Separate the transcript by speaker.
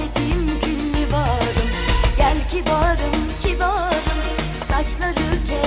Speaker 1: Hasretim gül mi varım? Gel kibarım kibarım. Saçları gel